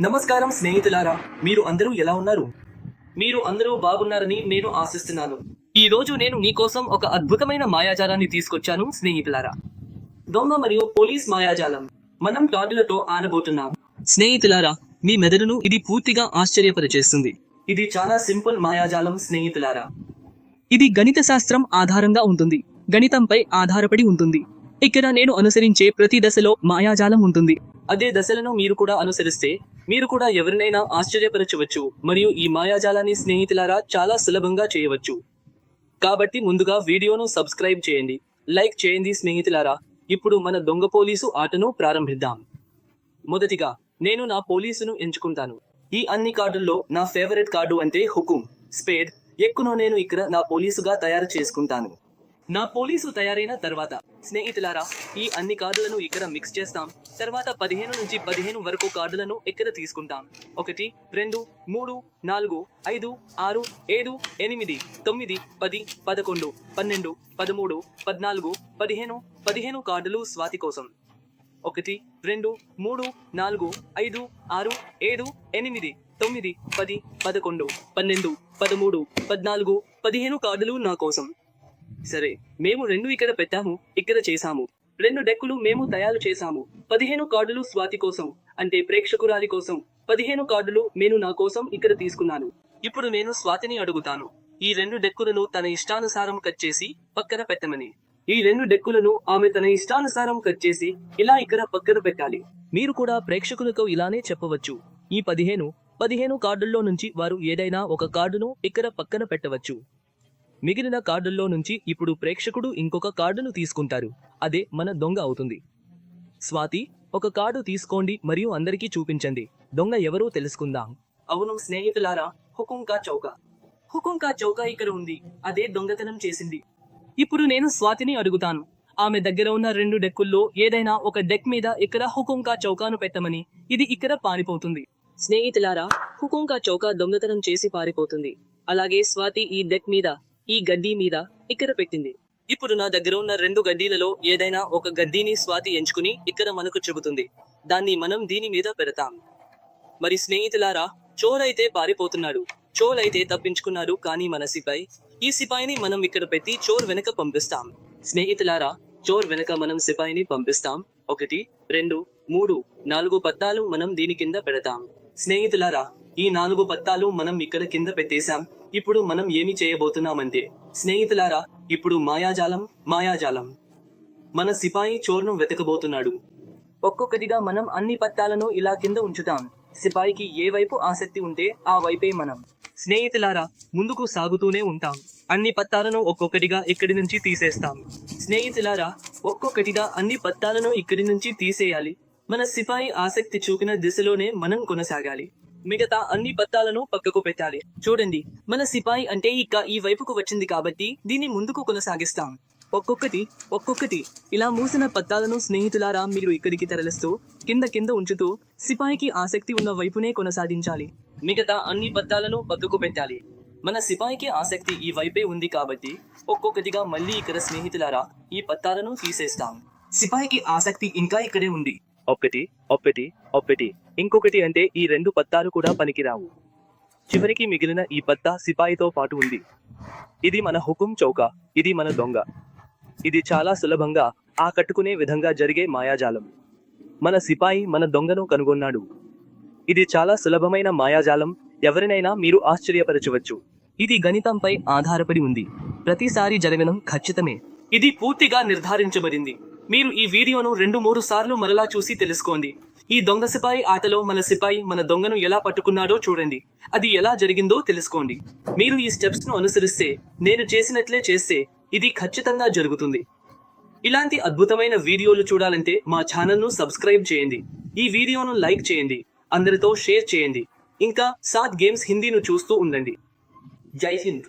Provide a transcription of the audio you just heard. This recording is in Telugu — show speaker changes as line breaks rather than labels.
నమస్కారం స్నేహితులారా. మీరు అందరూ ఎలా ఉన్నారు? మీరు అందరూ బాగున్నారని నేను ఆశిస్తున్నాను. ఈ రోజు నేను మీకోసం ఒక అద్భుతమైన మాయాజాలాన్ని తీసుకొచ్చాను స్నేహితులారా. దొంగ మరియు పోలీస్ మాయాజాలం. మనం డాడులతో ఆడబోతున్నాం స్నేహితులారా మీ మెదడును ఇది పూర్తిగా ఆశ్చర్యపరిచేస్తుంది. ఇది చాలా సింపుల్ మాయాజాలం స్నేహితులారా. ఇది గణిత శాస్త్రం ఆధారంగా ఉంటుంది. గణితంపై ఆధారపడి ఉంటుంది. ఇక్కడ నేను అనుసరించే ప్రతి దశలో మాయాజాలం ఉంటుంది. అదే దశలను మీరు కూడా అనుసరిస్తే మీరు కూడా ఎవరినైనా ఆశ్చర్యపరచవచ్చు మరియు ఈ మాయాజాలాన్ని స్నేహితులారా చాలా సులభంగా చేయవచ్చు. కాబట్టి ముందుగా వీడియోను సబ్స్క్రైబ్ చేయండి. లైక్ చేయండి స్నేహితులారా. ఇప్పుడు మన దొంగ పోలీసు ఆటను ప్రారంభిద్దాం. మొదటిగా నేను నా పోలీసును ఎంచుకుంటాను. ఈ అన్ని కార్డుల్లో నా ఫేవరెట్ కార్డు అంటే హుకుం స్పేడ్. ఎక్కును నేను ఇక్కడ నా పోలీసుగా తయారు చేసుకుంటాను. నా పోలీసు తయారైన తర్వాత స్నేహితులారా ఈ అన్ని కార్డులను ఇక్కడ మిక్స్ చేస్తాం. తర్వాత పదిహేను నుంచి పదిహేను వరకు కార్డులను ఇక్కడ తీసుకుంటాం? ఒకటి రెండు మూడు నాలుగు ఐదు ఆరు ఏడు ఎనిమిది తొమ్మిది పది పదకొండు పన్నెండు పదమూడు పద్నాలుగు పదిహేను పదిహేను కార్డులు స్వాతి కోసం. ఒకటి రెండు మూడు నాలుగు ఐదు ఆరు ఏడు ఎనిమిది తొమ్మిది పది పదకొండు పన్నెండు పదమూడు పద్నాలుగు పదిహేను కార్డులు నా కోసం. సరే మేము రెండు ఇక్కడ పెట్టాము ఇక్కడ చేశాము. రెండు డెక్కులు మేము తయారు చేశాము. పదిహేను కార్డులు స్వాతి కోసం అంటే ప్రేక్షకురాలి కోసం. పదిహేను కార్డులు నేను నా కోసం ఇక్కడ తీసుకున్నాను. ఇప్పుడు నేను స్వాతిని అడుగుతాను. ఈ రెండు డెక్కులను తన ఇష్టానుసారం కట్ చేసి పక్కన పెట్టమని. ఈ రెండు డెక్కులను ఆమె తన ఇష్టానుసారం కట్ చేసి ఇలా ఇక్కడ పక్కన పెట్టాలి. మీరు కూడా ప్రేక్షకులకు ఇలానే చెప్పవచ్చు. ఈ పదిహేను పదిహేను కార్డుల్లో నుంచి వారు ఏదైనా ఒక కార్డును ఇక్కడ పక్కన పెట్టవచ్చు. మిగిలిన కార్డుల్లో నుంచి ఇప్పుడు ప్రేక్షకుడు ఇంకొక కార్డును తీసుకుంటారు. అదే మన దొంగ అవుతుంది. స్వాతి ఒక కార్డు తీసుకోండి మరియు అందరికీ చూపించండి. దొంగ ఎవరో తెలుసుకుందాం. అవును స్నేహితులారా హుకుంకా చౌక. హుకుంకా చౌక ఇక్కడ ఉంది. అదే దొంగతనం చేసింది. ఇప్పుడు నేను స్వాతిని అడుగుతాను. ఆమె దగ్గర ఉన్న రెండు డెక్కుల్లో ఏదైనా ఒక డెక్ మీద ఇక్కడ హుకుంకా చౌకాను పెట్టమని ఇది ఇక్కడ పారిపోతుంది. స్నేహితులారా హుకుంకా చౌక దొంగతనం చేసి పారిపోతుంది. అలాగే స్వాతి ఈ డెక్ మీద ఈ గడ్డి మీద ఇక్కడ పెట్టింది? ఇప్పుడు నా దగ్గర ఉన్న రెండు గడ్డీలలో ఏదైనా ఒక గడ్డీని స్వాతి ఎంచుకుని ఇక్కడ మనకు చెబుతుంది. దాన్ని మనం దీని మీద పెడతాం. మరి స్నేహితులారా చోరైతే పారిపోతున్నాడు. చోరైతే తప్పించుకున్నారు కానీ మన సిపాయి ఈ సిపాయిని మనం ఇక్కడ పెట్టి చోర్ వెనక పంపిస్తాం. స్నేహితులారా చోర్ వెనక మనం సిపాయిని పంపిస్తాం. ఒకటి రెండు మూడు నాలుగు పత్తాలు మనం దీని కింద పెడతాం. స్నేహితులారా ఈ నాలుగు పత్తాలు మనం ఇక్కడ కింద పెట్టేశాం. ఇప్పుడు మనం ఏమి చేయబోతున్నామంటే స్నేహితులారా ఇప్పుడు మాయాజాలం మాయాజాలం. మన సిపాయి చోర్ను వెతకబోతున్నాడు. ఒక్కొక్కటిగా మనం అన్ని పత్తాలను ఇలా కింద ఉంచుతాం. సిపాయికి ఏ వైపు ఆసక్తి ఉంటే ఆ వైపే మనం. స్నేహితులారా ముందుకు సాగుతూనే ఉంటాం. అన్ని పత్తాలను ఒక్కొక్కటిగా ఇక్కడి నుంచి తీసేస్తాం. స్నేహితులారా ఒక్కొక్కటిగా అన్ని పత్తాలను ఇక్కడి నుంచి తీసేయాలి. మన సిపాయి ఆసక్తి చూపిన దిశలోనే మనం కొనసాగాలి. మిగతా అన్ని పత్తాలను పక్కకు పెట్టాలి. చూడండి మన సిపాయి అంటే ఇక ఈ వైపుకు వచ్చింది కాబట్టి దీన్ని ముందుకు కొనసాగిస్తాం. ఒక్కొక్కటి ఒక్కొక్కటి. ఇలా మూసిన పత్తాలను స్నేహితులారా మీరు ఇక్కడికి తరలిస్తూ కింద కింద ఉంచుతూ సిపాయికి ఆసక్తి ఉన్న వైపునే కొనసాగించాలి. మిగతా అన్ని పత్తాలను పక్కకు పెట్టాలి. మన సిపాయికి ఆసక్తి ఈ వైపే ఉంది కాబట్టి ఒక్కొక్కటిగా మళ్ళీ ఇక్కడ స్నేహితులారా ఈ పత్తాలను తీసేస్తాం. సిపాయికి ఆసక్తి ఇంకా ఇక్కడే ఉంది. ఒక్కటి ఒక్కటి ఒక్కటి ఇంకొకటి అంటే ఈ రెండు పత్తాలు కూడా పనికిరావు. చివరికి మిగిలిన ఈ పత్తా సిపాయితో పాటు ఉంది. ఇది మన హుకుం చౌక ఇది మన దొంగ. ఇది చాలా సులభంగా ఆకట్టుకునే విధంగా జరిగే మాయాజాలం. మన సిపాయి మన దొంగను కనుగొన్నాడు. ఇది చాలా సులభమైన మాయాజాలం ఎవరినైనా మీరు ఆశ్చర్యపరచవచ్చు. ఇది గణితంపై ఆధారపడి ఉంది. ప్రతిసారి జరగడం ఖచ్చితమే. ఇది పూర్తిగా నిర్ధారించబడింది. మీరు ఈ వీడియోను రెండు మూడు సార్లు మరలా చూసి తెలుసుకోండి. ఈ దొంగ సిపాయి ఆటలో మన సిపాయి మన దొంగను ఎలా పట్టుకున్నాడో చూడండి. అది ఎలా జరిగిందో తెలుసుకోండి. మీరు ఈ స్టెప్స్ను అనుసరిస్తే నేను చేసినట్లే చేస్తే ఇది ఖచ్చితంగా జరుగుతుంది. ఇలాంటి అద్భుతమైన వీడియోలు చూడాలంటే మా ఛానల్ను సబ్స్క్రైబ్ చేయండి. ఈ వీడియోను లైక్ చేయండి. అందరితో షేర్ చేయండి. ఇంకా సాత్ గేమ్స్ హిందీను చూస్తూ ఉండండి. జై హింద్.